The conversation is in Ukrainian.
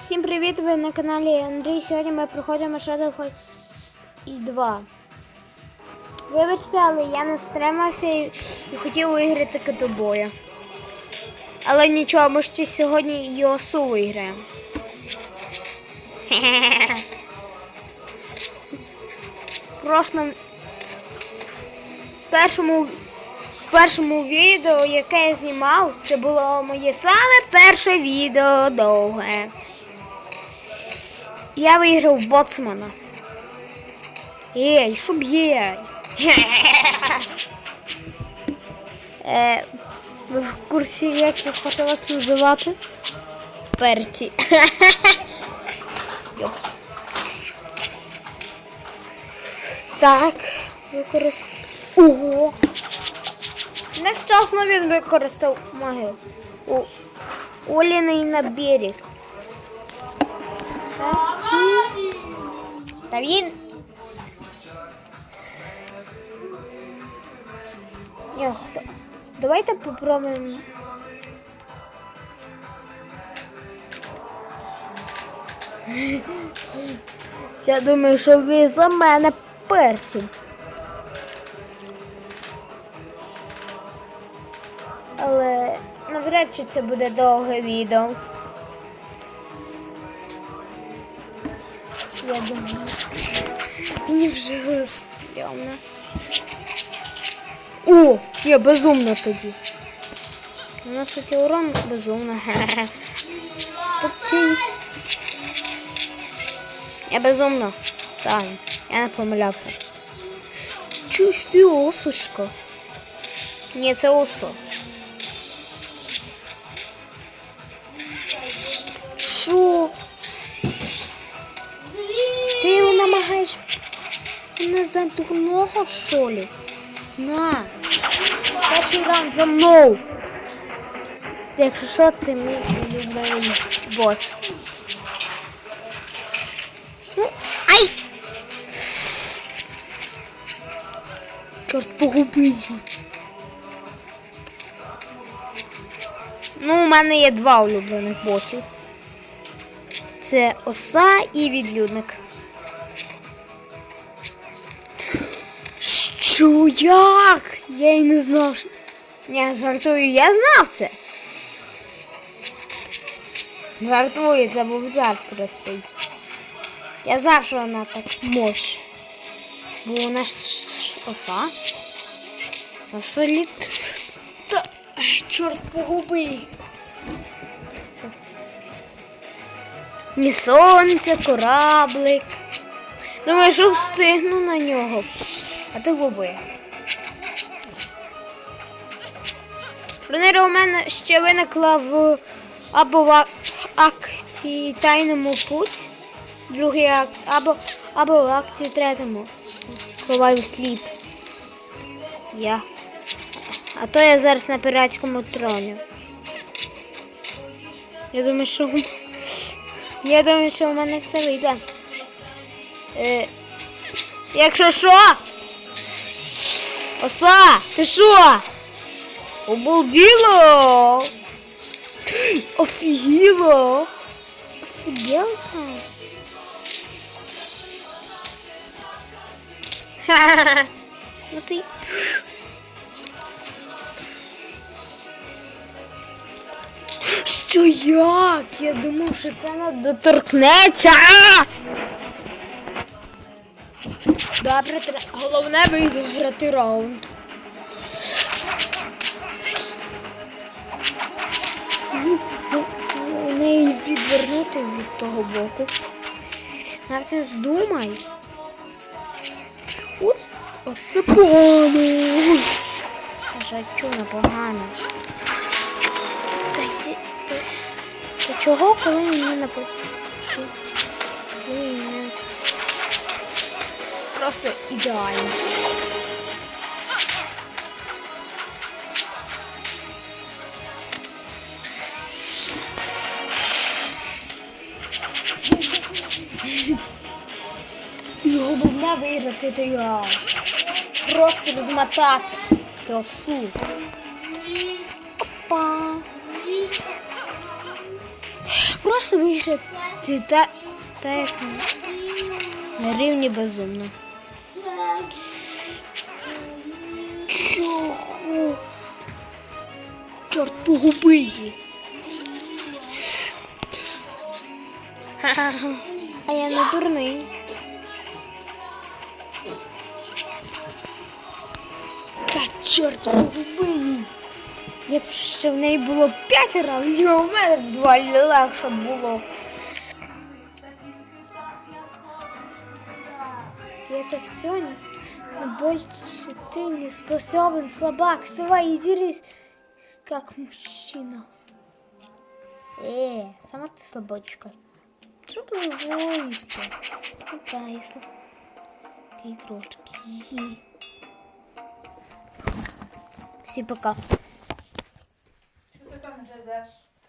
Всім привіт! Ви на каналі Андрій. Сьогодні ми проходимо Shadow і 2. Вибачте, але я не стримався і, і хотів виграти китобоя. Але нічого, ми ще сьогодні Йосу виграємо. В прошлому в першому, першому відео, яке я знімав, це було моє саме перше відео довге. Я виграв боцмана. Ей, що б'є? Е, в курсі, як я хочу вас називати? Перці. Так, використав. Ого! Невчасно він використав магію. Оліний на берег. Та він. Хто- Давайте попробуємо. Я думаю, що ви за мене перці. Але навряд чи це буде довге відео. Я думаю. Мені вже стрьомно. О, я безумно тоді. У нас кстати, урон безумно. Тобто... Я безумно. Так, я не помилявся. Чуєш ти осушка? Ні, це осо. Що? Його намагаєш не за дурного, що ли? На. Перший раунд за мною. Якщо що, це мій улюблений бос. Ну, ай! Чорт погубить. Ну, у мене є два улюблених босів. Це оса і відлюдник. Що як? Я й не знав. що- Ні, жартую, я знав це. Жартую, це був жарт простий. Я знав, що вона так може. Бо вона ж оса. Оса літ. Та, чорт погуби. Ні сонце, кораблик. Думаю, що встигну на нього. А ти губи. Тренера у мене ще виникла в або в акті тайному путь, другий акт, або, або в акті третьому. Ховаю слід. Я. А то я зараз на піратському троні. Я думаю, що. Я думаю, що у мене все вийде. Е, якщо що? Оса, ти що? Обалділо! Офігіло! Офігелка! Ха-ха-ха! Ну ти. Що як? Я думав, що це не доторкнеться. Добре, тре- головне виграти раунд. У неї відвернути від того боку. Навіть не здумай. От, оце погано. Жачу непогано. Та, та, чого, коли мені не мені Просто ідеально. І головне виграти той раунд. Просто розмотати красу. Опа. просто виграти та, як на рівні безумно. Чого? Чорт погуби її. А я не дурний. Та чорт погуби її. Якщо в неї було п'ять раундів, а у мене вдвоє легше було. Сегодня, на больше ты не способен, слабак. Вставай и дерись, как мужчина. Э, сама ты слабочка. Что ты боишься? Ну да, если ты игрушки. Всем пока. Что ты там уже дашь?